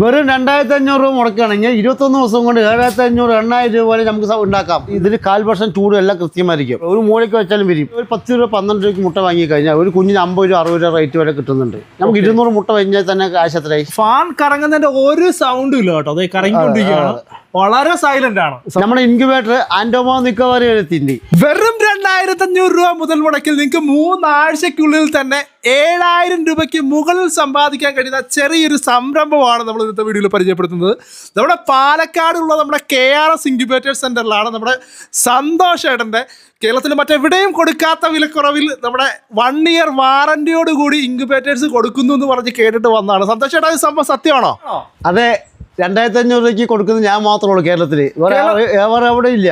വെറും രണ്ടായിരത്തി അഞ്ഞൂറ് രൂപ മുടക്കുകയാണെങ്കിൽ ഇരുപത്തൊന്ന് ദിവസം കൊണ്ട് ഏഴായിരത്തി അഞ്ഞൂറ് എണ്ണായിരം രൂപ വരെ നമുക്ക് ഉണ്ടാക്കാം. ഇതിൽ കാൽ വർഷം ചൂട് എല്ലാം കൃത്യമായിരിക്കും. ഒരു മൂലയ്ക്ക് വെച്ചാലും വരും. ഒരു പത്ത് രൂപ പന്ത്രണ്ട് രൂപയ്ക്ക് മുട്ട വാങ്ങി കഴിഞ്ഞാൽ ഒരു കുഞ്ഞിന് അമ്പത് രൂപ അറുപത് രൂപ റേറ്റ് വരെ കിട്ടുന്നുണ്ട്. നമുക്ക് ഇരുന്നൂറ് മുട്ട കഴിഞ്ഞാൽ തന്നെ കാശ് എത്രയായി? ഫാൻ കറങ്ങുന്നതിന്റെ ഒരു സൗണ്ടും ഇല്ല കേട്ടോ. അതെ കറങ്ങിക്കൊണ്ടിരിക്കുകയാണ്. വളരെ സൈലന്റ് ആണ്. നമ്മുടെ ഇൻക്യുബേറ്റർ ആൻഡോമോ നിക്കോവറി എഴുത്തിന്റെ വെറും രണ്ടായിരത്തി അഞ്ഞൂറ് രൂപ മുതൽ മുടക്കിൽ നിങ്ങൾക്ക് മൂന്നാഴ്ചക്കുള്ളിൽ തന്നെ ഏഴായിരം രൂപയ്ക്ക് മുകളിൽ സമ്പാദിക്കാൻ കഴിയുന്ന ചെറിയൊരു സംരംഭമാണ് നമ്മൾ ഇന്നത്തെ വീഡിയോയിൽ പരിചയപ്പെടുത്തുന്നത്. നമ്മുടെ പാലക്കാടുള്ള നമ്മുടെ കെ ആർ എസ് ഇൻക്യുബേറ്റർ സെന്ററിലാണ് നമ്മുടെ സന്തോഷ് ഏട്ടന്റെ കേരളത്തിൽ മറ്റെവിടെയും കൊടുക്കാത്ത വിലക്കുറവിൽ നമ്മുടെ വൺ ഇയർ വാറന്റിയോടുകൂടി ഇൻക്യുബേറ്റേഴ്സ് കൊടുക്കുന്നു എന്ന് പറഞ്ഞ് കേട്ടിട്ട് വന്നതാണ്. സന്തോഷ് ഏട്ടാ ഇത് സംഭവം സത്യമാണോ? അതെ രണ്ടായിരത്തി അഞ്ഞൂറ് രൂപയ്ക്ക് കൊടുക്കുന്നത് ഞാൻ മാത്രമേ ഉള്ളൂ കേരളത്തിൽ വേറെ എവിടെ ഇല്ല.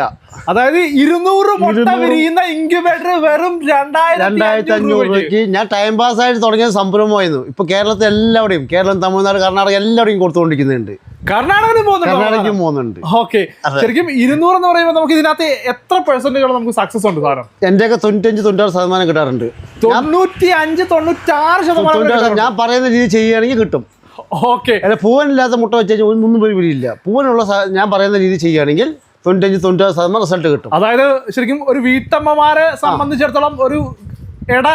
അതായത് ഇരുന്നൂറ് മുട്ട വിരിയുന്ന ഇൻക്യുബേറ്റർ വെറും രണ്ടായിരത്തി അഞ്ഞൂറ് രൂപയ്ക്ക്. ഞാൻ ടൈം പാസ് ആയിട്ട് തുടങ്ങിയ സംരംഭമായിരുന്നു ഇപ്പൊ കേരളത്തിൽ എല്ലാവിടെയും കേരളം തമിഴ്നാട് കർണാടക എല്ലാവിടെയും കൊടുത്തുകൊണ്ടിരിക്കുന്നുണ്ട്. കർണാടകയിൽ പോകുന്നുണ്ട് കർണാടകയ്ക്കും പോകുന്നുണ്ട്. ഓക്കെ ശരിക്കും ഇരുന്നൂറ് എന്ന് പറയുമ്പോൾ നമുക്ക് ഇതിനകത്ത് എത്ര പെർസെന്റേജ് നമുക്ക് സക്സസ് ഉണ്ട് സാധനം? എന്റെയൊക്കെ തൊണ്ണൂറ്റഞ്ച് തൊണ്ണൂറ് ശതമാനം കിട്ടാറുണ്ട്. തൊണ്ണൂറ്റി അഞ്ച് തൊണ്ണൂറ്റാറ് ശതമാനം ഞാൻ പറയുന്ന രീതി ചെയ്യുകയാണെങ്കിൽ കിട്ടും. ഓക്കെ. അല്ല പൂവനില്ലാത്ത മുട്ട വെച്ച് കഴിഞ്ഞാൽ ഒന്നും പോയി വിടിയില്ല പൂവനുള്ള ഞാൻ പറയുന്ന രീതി ചെയ്യുകയാണെങ്കിൽ തൊണ്ണൂറ്റഞ്ച് തൊണ്ണൂറ് ശതമാനം റിസൾട്ട് കിട്ടും. അതായത് ശരിക്കും ഒരു വീട്ടമ്മമാരെ സംബന്ധിച്ചിടത്തോളം ഒരു ഇട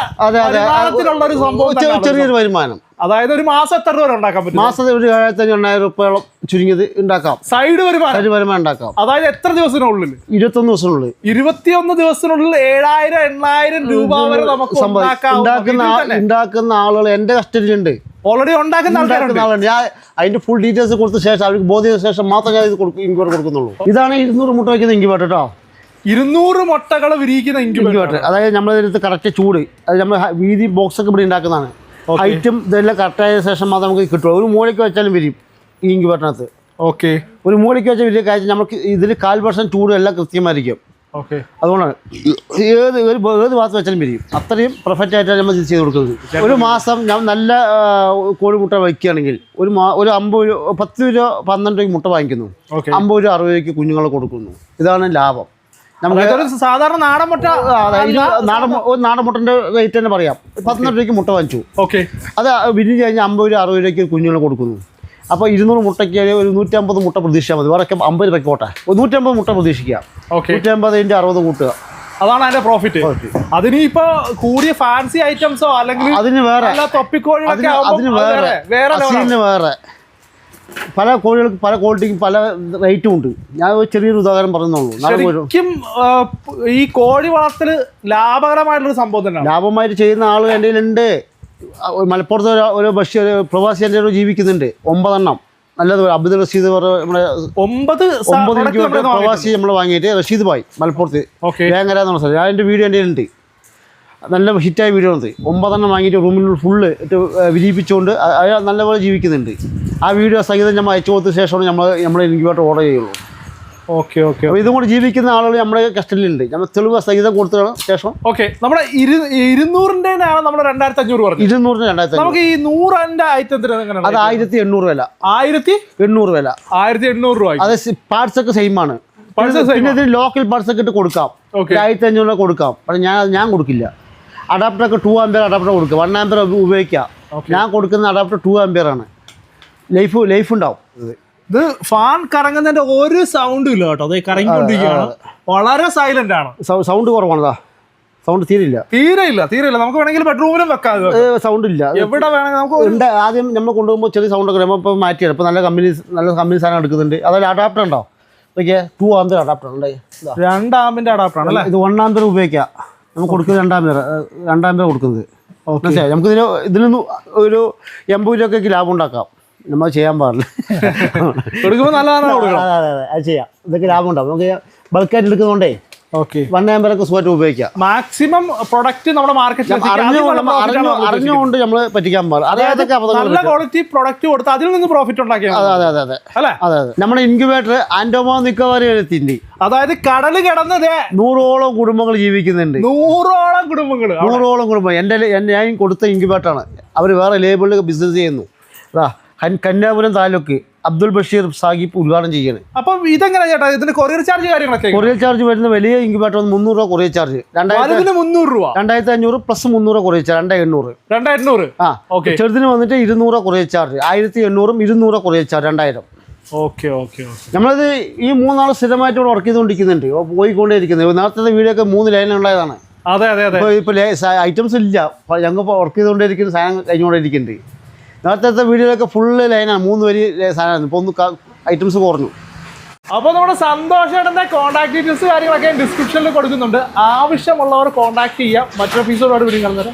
ഒരു സംഭവം. ചെറിയൊരു വരുമാനം. അതായത് ഒരു മാസം എത്ര രൂപ ഉണ്ടാക്കാൻ പറ്റും? മാസത്തിൽ ഒരു ഏഴായിരത്തി എണ്ണായിരം രൂപയോളം ചുരുങ്ങിയത് ഉണ്ടാക്കാം. സൈഡ് വരുമാനം? സൈഡ് വരുമാനം ഉണ്ടാക്കാം. അതായത് എത്ര ദിവസത്തിനുള്ളിൽ ഇരുപത്തൊന്ന് ദിവസത്തിനുള്ളിൽ. ഇരുപത്തിയൊന്ന് ദിവസത്തിനുള്ളിൽ ഏഴായിരം എണ്ണായിരം രൂപ വരെ നമുക്ക് ഉണ്ടാക്കുന്ന ഉണ്ടാക്കുന്ന ആളുകൾ എന്റെ കസ്റ്റഡിയിലുണ്ട്. ഓൾറെഡി ഉണ്ടാക്കുന്ന ആൾക്കാരുണ്ട്. ഞാൻ അതിന്റെ ഫുൾ ഡീറ്റെയിൽസ് കൊടുത്ത ശേഷം അവർക്ക് ബോധ്യ ശേഷം മാത്രം ഞാൻ ഇത് കൊടുക്കും ഇൻക്വയറി കൊടുക്കുന്നുള്ളൂ. ഇതാണ് ഇരുന്നൂറ് മുട്ട വയ്ക്കുന്ന ഇൻക്യുബേറ്റർ കേട്ടോ ഇരുന്നൂറ് മുട്ടകൾ വിരിയിക്കുന്ന ഇൻക്യുബേറ്റർ അതായത് അതായത് നമ്മളതിനകത്ത് കറക്റ്റ് ചൂട്. അത് നമ്മൾ വീതി ബോക്സ് ഒക്കെ ഇവിടെ ഉണ്ടാക്കുന്നതാണ്. ഹൈറ്റും ഇതെല്ലാം കറക്റ്റായ ശേഷം മാത്രം നമുക്ക് കിട്ടുള്ളൂ. ഒരു മൂലയ്ക്ക് വെച്ചാലും വരും ഈ ഇൻക്യുബേറ്ററിനകത്ത് ഓക്കെ ഒരു മൂലയ്ക്ക് വെച്ചാൽ വലിയ കാര്യം നമുക്ക് ഇതിൽ കാൽ വർഷം ചൂട് എല്ലാം കൃത്യമായിരിക്കും. അതുകൊണ്ടാണ്. ഏത് ഒരു ഏത് ഭാഗത്ത് വെച്ചാലും പിരിയും. അത്രയും പെർഫെക്റ്റ് ആയിട്ടാണ് നമ്മൾ ഇത് ചെയ്ത് കൊടുക്കുന്നത്. ഒരു മാസം ഞാൻ നല്ല കോഴി മുട്ട വയ്ക്കുകയാണെങ്കിൽ ഒരു മാ ഒരു അമ്പത് രൂപ പത്ത് രൂപ പന്ത്രണ്ട് രൂപയ്ക്ക് മുട്ട വാങ്ങിക്കുന്നു. അമ്പത് രൂപ അറുപത് രൂപയ്ക്ക് കുഞ്ഞുങ്ങളെ കൊടുക്കുന്നു. ഇതാണ് ലാഭം. നമുക്ക് സാധാരണ നാടൻ മുട്ട നാടൻ ഒരു നാടൻ മുട്ടന്റെ റേറ്റ് തന്നെ പറയാം. പന്ത്രണ്ട് രൂപയ്ക്ക് മുട്ട വാങ്ങിച്ചു. ഓക്കെ. അത് വിരിഞ്ഞ് കഴിഞ്ഞാൽ അമ്പത് രൂപ അറുപത് രൂപയ്ക്ക് കുഞ്ഞുങ്ങളെ കൊടുക്കുന്നു. അപ്പോൾ ഇരുന്നൂറ് മുട്ടയ്ക്ക് ഒരു നൂറ്റമ്പത് മുട്ട പ്രതീക്ഷിച്ചാൽ മതി. വേറെ അമ്പത് രൂപയ്ക്ക് പോട്ടെ? ഒരു നൂറ്റമ്പത് മുട്ട പ്രതീക്ഷിക്കാം ഓക്കെ നൂറ്റമ്പതിന്റെ അറുപത് കൂട്ടുക. അതാണ് അതിന്റെ പ്രോഫിറ്റ് അതിന് ഇപ്പൊ കൂടിയ ഫാൻസി ഐറ്റംസോ അല്ലെങ്കിൽ അതിന് വേറെ. അതിന് വേറെ. വേറെ വേറെ പല കോഴികൾക്ക് പല ക്വാളിറ്റിക്കും പല റേറ്റും ഉണ്ട്. ഞാൻ ഒരു ചെറിയൊരു ഉദാഹരണം പറഞ്ഞോളൂ ശരിക്കും ഈ കോഴി വളർത്തൽ ലാഭകരമായിട്ടുള്ള സംഭവം തന്നെ ലാഭമായിട്ട് ചെയ്യുന്ന ആൾ എന്റെ ഒരു മലപ്പുറത്ത് ഒരു ഒരു ബഷി ഒരു പ്രവാസി എന്റെ ഒരു ജീവിക്കുന്നുണ്ട്. ഒമ്പതെണ്ണം. നല്ലത് അബ്ദുൽ റഷീദ് പറഞ്ഞ നമ്മുടെ ഒമ്പത് ഒമ്പത് പ്രവാസി നമ്മൾ വാങ്ങിയിട്ട് റഷീദ് ഭായ് മലപ്പുറത്ത്. ഓക്കെ. വേങ്ങര എന്നുള്ള സ്ഥലം. ഞാൻ എന്റെ വീഡിയോ എന്റെ ഉണ്ട് നല്ല ഹിറ്റായ വീഡിയോ ആണ് ഇത്. ഒമ്പതെണ്ണം വാങ്ങിയിട്ട് റൂമിൽ ഫുള്ള് ഇട്ട് വിരിയിപ്പിച്ചുകൊണ്ട് അയാൾ നല്ലപോലെ ജീവിക്കുന്നുണ്ട്. ആ വീഡിയോ സഹിതം നമ്മൾ അയച്ചു കൊടുത്ത ശേഷമാണ് നമ്മൾ നമ്മൾ ഇൻക്യുബേറ്റർ ഓർഡർ ചെയ്യുള്ളൂ. ഓക്കെ ഓക്കെ അപ്പോൾ ഇതും കൂടി ജീവിക്കുന്ന ആളുകൾ നമ്മുടെ കസ്റ്റഡിയിലുണ്ട്. നമ്മൾ തെളിവ് സഹിതം കൊടുത്തതാണ്. ശേഷം ഓക്കെ നമ്മുടെ ഇരു ഇരുന്നൂറിന്റെ ആണ് നമ്മൾ രണ്ടായിരത്തി അഞ്ഞൂറ് പറഞ്ഞത്. ഇരുന്നൂറിന് രണ്ടായിരത്തി നമുക്ക് ഈ നൂറിന്റെ ഐറ്റത്തിന് അത് ആയിരത്തി എണ്ണൂറ് വില. ആയിരത്തി എണ്ണൂറ് വില. ആയിരത്തി എണ്ണൂറ് രൂപ അത് പാർട്സ് ഒക്കെ സെയിം ആണ്. പിന്നെ- ഇതിന് ലോക്കൽ പാർട്സ് ഒക്കെ ഇട്ട് കൊടുക്കാം. ആയിരത്തി അഞ്ഞൂറ് കൊടുക്കാം. പക്ഷേ ഞാൻ ഞാൻ കൊടുക്കില്ല. അഡാപ്റ്റർ ഒക്കെ ടു ആംബിയർ അഡാപ്റ്റർ കൊടുക്കുക വൺ ആംബിയർ ഉപയോഗിക്കാം. ഞാൻ കൊടുക്കുന്ന അഡാപ്റ്റർ ടു ആംബിയർ ആണ്. ലൈഫ് ലൈഫ് ഉണ്ടാവും. ഇത് ഫാൻ കറങ്ങുന്നതിന്റെ ഒരു സൗണ്ടും ഇല്ല കേട്ടോ. അത് കറങ്ങിക്കൊണ്ടിരിക്കുകയാണ്. വളരെ സൈലന്റ് ആണ്. സൗണ്ട് കുറവാണതാ സൗണ്ട് തീരില്ല തീരെ ഇല്ല തീരെ ഇല്ല നമുക്ക് വേണമെങ്കിൽ ബെഡ്റൂമിലും വെക്കാം സൗണ്ട് ഇല്ല. എവിടെ വേണമെങ്കിൽ നമുക്ക് ഉണ്ട്. ആദ്യം നമ്മൾ കൊണ്ടുപോകുമ്പോൾ ചെറിയ സൗണ്ട് ഒക്കെ നമ്മൾ ഇപ്പോൾ മാറ്റിയാണ്. ഇപ്പോൾ നല്ല കമ്പനി നല്ല കമ്പനി സാധനം എടുക്കുന്നുണ്ട്. അതായത് അഡാപ്റ്റർ ഉണ്ടോ? ഓക്കെ ടു ആംബിയർ അഡാപ്റ്റർ ഉണ്ട്. രണ്ട് അഡാപ്റ്റർ ആണ് അല്ലേ? ഇത് ഒന്നാം ആംബിയർ ഉപയോഗിക്കാം. നമുക്ക് കൊടുക്കുന്നത് രണ്ടാം പേർ രണ്ടാം പേർ കൊടുക്കുന്നത്. മനസ്സിലായി? നമുക്കിതിന് ഇതിൽ നിന്ന് ഒരു എൺപത് രൂപയ്ക്ക് ലാഭം ഉണ്ടാക്കാം. നമ്മൾ ചെയ്യാൻ പാടില്ല. കൊടുക്കുമ്പോൾ നല്ലതാണ് അതെ അതെ അതെ അത് ചെയ്യാം. ഇതൊക്കെ ലാഭം ഉണ്ടാവും. നമുക്ക് ബൾക്കായിട്ട് എടുക്കുന്നതുകൊണ്ടേ ഓക്കെ വൺ ആംബിയറൊക്കെ സുഖമായിട്ട് ഉപയോഗിക്കാം. മാക്സിമം പ്രൊഡക്റ്റ് നമ്മുടെ മാർക്കറ്റിൽ അറിഞ്ഞുകൊണ്ട് നമ്മൾ പറ്റിക്കാൻ പാടില്ല. നല്ല ക്വാളിറ്റി പ്രൊഡക്റ്റ് കൊടുത്ത് അതിൽ നിന്ന് പ്രോഫിറ്റ് ഉണ്ടാക്കിയാൽ അതെ അതെ അതെ അതെ. അല്ലേ? അതെ അതെ. നമ്മുടെ ഇൻക്യുബേറ്റർ ആൻഡോമോ നിക്കോബാരി എഴുത്തിന്റെ അതായത് കടൽ കിടന്നത് നൂറോളം കുടുംബങ്ങൾ ജീവിക്കുന്നുണ്ട്. നൂറോളം കുടുംബങ്ങൾ നൂറോളം കുടുംബം. എന്റെ ഞാൻ കൊടുത്ത ഇൻക്യുബേറ്ററാണ് അവർ വേറെ ലേബിളിൽ ബിസിനസ് ചെയ്യുന്നു. അതാ കന്യാപുരം താലൂക്ക് അബ്ദുൽ ബഷീർ സാഹിബ് ഉദ്ഘാടനം ചെയ്യാണ്. അപ്പം ഇതെങ്ങനെ ചേട്ടാ? ഇതിന് കൊറിയർ ചാർജ് കാര്യങ്ങളൊക്കെ കൊറിയർ ചാർജ് വരുന്ന വലിയ ഇൻക്യുബേറ്റർ വന്ന് മുന്നൂറ് രൂപ കൊറിയർ ചാർജ്. രണ്ടായിരത്തി മുന്നൂറ് രൂപ. രണ്ടായിരത്തി അഞ്ഞൂറ് പ്ലസ് മുന്നൂറ് കൊറിയർ ചാർജ്. രണ്ടായി എണ്ണൂറ്. രണ്ടായിരത്തി ആ ഓക്കെ. ചെറുതിന് വന്നിട്ട് ഇരുന്നൂറ് കൊറിയർ ചാർജ്. ആയിരത്തി എണ്ണൂറും ഇരുന്നൂറ് കൊറിയർ ചാർജ്. രണ്ടായിരം. Okay okay okay. നമ്മളിത് ഈ മൂന്നാൾ സ്ഥിരമായിട്ട് ഇവിടെ വർക്ക് ചെയ്തുകൊണ്ടിരിക്കുന്നുണ്ട്. പോയിക്കൊണ്ടേ പോയിക്കൊണ്ടേയിരിക്കുന്നത് നേരത്തെ വീഡിയോ ഒക്കെ മൂന്ന് ലൈൻ ഉണ്ടായതാണ് അതെ അതെ അതെ. ഇപ്പോൾ ഇപ്പോൾ ഐറ്റംസ് ഇല്ല. ഞങ്ങൾ വർക്ക് ചെയ്തുകൊണ്ടിരിക്കുന്ന സാധനം കഴിഞ്ഞുകൊണ്ടിരിക്കുന്നുണ്ട് നേരത്തെ വീഡിയോയിലൊക്കെ ഫുള്ള് ലൈനാണ് മൂന്ന് വരി സാധനമായിരുന്നു ഇപ്പോൾ ഒന്ന് ഐറ്റംസ് കുറഞ്ഞു. അപ്പോൾ നമ്മുടെ സന്തോഷേട്ടന്റെ കോൺടാക്ട് ഡീറ്റെയിൽസ് കാര്യങ്ങളൊക്കെ ഡിസ്ക്രിപ്ഷനിൽ കൊടുക്കുന്നുണ്ട്. ആവശ്യമുള്ളവർ കോൺടാക്ട് ചെയ്യാം. മറ്റൊരു എപ്പിസോഡോട് വീഡിയോ കാണുന്നത്